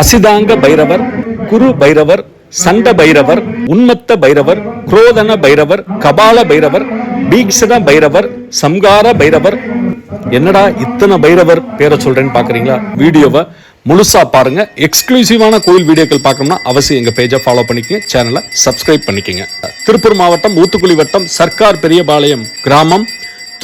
அசிதாங்க பைரவர் குரு பைரவர் சண்ட பைரவர் உன்மத்த பைரவர் குரோதன பைரவர் கபால பைரவர் பீக்ஷத பைரவர் சம்கார பைரவர். என்னடா இத்தனை பைரவர் பேரை சொல்றேன்னு பாக்குறீங்களா? வீடியோவை முழுசா பாருங்க. எக்ஸ்க்ளூசிவான கோயில் வீடியோக்கள் பார்க்கணும்னா அவசியம் எங்க பேஜை ஃபாலோ பண்ணிக்கங்க. சேனலை சப்ஸ்கிரைப் பண்ணிக்கங்க. திருப்பூர் மாவட்டம் ஊத்துக்குளி வட்டம் சர்க்கார் பெரியபாளையம் கிராமம்.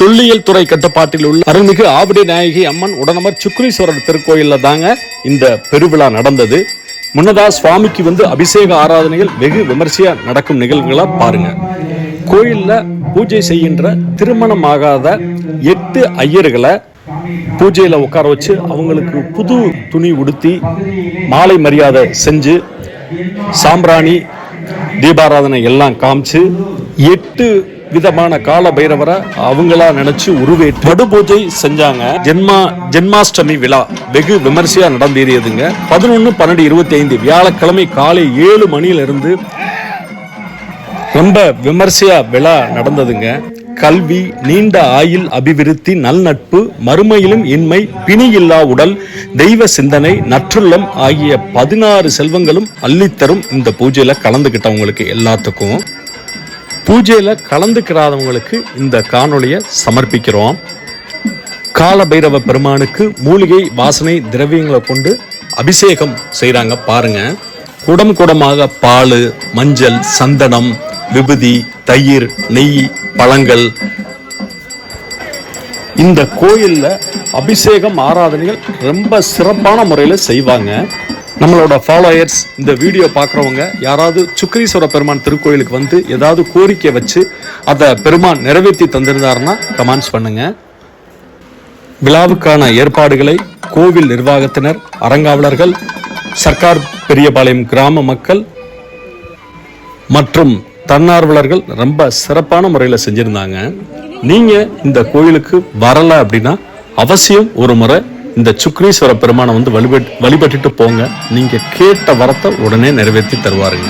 தொல்லியல் துறை கட்டுப்பாட்டில் உள்ள அருள்மிகு ஆவடி நாயகி அம்மன் உடனமர் சுக்ரீஸ்வரர் திருக்கோயில்ல தாங்க இந்த பெருவிழா நடந்தது. முன்னதா சுவாமிக்கு வந்து அபிஷேக ஆராதனைகள் வெகு விமர்சையா நடக்கும் நிகழ்வுகளா பாருங்க. கோயில்ல பூஜை செய்கின்ற திருமணமாகாத எட்டு ஐயர்களை பூஜையில உட்கார வச்சு அவங்களுக்கு புது துணி உடுத்தி மாலை மரியாதை செஞ்சு சாம்பிராணி தீபாராதனை எல்லாம் காமிச்சு எட்டு விதமான கால பைரவரை அவங்களா நினைச்சு உருவேற்றி படு பூஜை செஞ்சாங்க. ஜென்மா ஜென்மாஷ்டமி விழா வெகு விமர்சையா நடந்தேறியதுங்க. பதினொன்னு பன்னெண்டு இருபத்தி ஐந்து வியாழக்கிழமை காலை ஏழு மணியில இருந்து ரொம்ப விமர்சையா விழா நடந்ததுங்க. கல்வி நீண்ட ஆயுள் அபிவிருத்தி நல்நட்பு மறுமையிலும் இன்மை பிணியில்லா உடல் தெய்வ சிந்தனை நற்றுள்ளம் ஆகிய பதினாறு செல்வங்களும் அள்ளித்தரும் இந்த பூஜையில கலந்துக்கிட்டவங்களுக்கு எல்லாத்துக்கும். பூஜையில் கலந்துக்கிறாதவங்களுக்கு இந்த காணொளியை சமர்ப்பிக்கிறோம். கால பைரவ பெருமானுக்கு மூலிகை வாசனை திரவியங்களை கொண்டு அபிஷேகம் செய்கிறாங்க பாருங்க. குடம் குடமாக பால் மஞ்சள் சந்தனம் விபூதி தயிர் நெய் பழங்கள். இந்த கோயிலில் அபிஷேகம் ஆராதனைகள் ரொம்ப சிறப்பான முறையில் செய்வாங்க. நம்மளோட ஃபாலோயர்ஸ் இந்த வீடியோ பார்க்குறவங்க யாராவது சுக்ரீஸ்வர பெருமான் திருக்கோயிலுக்கு வந்து ஏதாவது கோரிக்கை வச்சு அதை பெருமான் நிறைவேற்றி தந்திருந்தாருன்னா கமெண்ட்ஸ் பண்ணுங்க. விழாவுக்கான ஏற்பாடுகளை கோவில் நிர்வாகத்தினர் அறங்காவலர்கள் சர்க்கார் பெரியபாளையம் கிராம மக்கள் மற்றும் தன்னார்வலர்கள் ரொம்ப சிறப்பான முறையில் செஞ்சுருந்தாங்க. நீங்கள் இந்த கோயிலுக்கு வரலை அப்படின்னா அவசியம் ஒரு முறை இந்த சுக்ரீஸ்வர பெருமானை வந்து வழிபட் வழிபட்டுட்டு போங்க. நீங்கள் கேட்ட வரத்தை உடனே நிறைவேற்றி தருவாருங்க.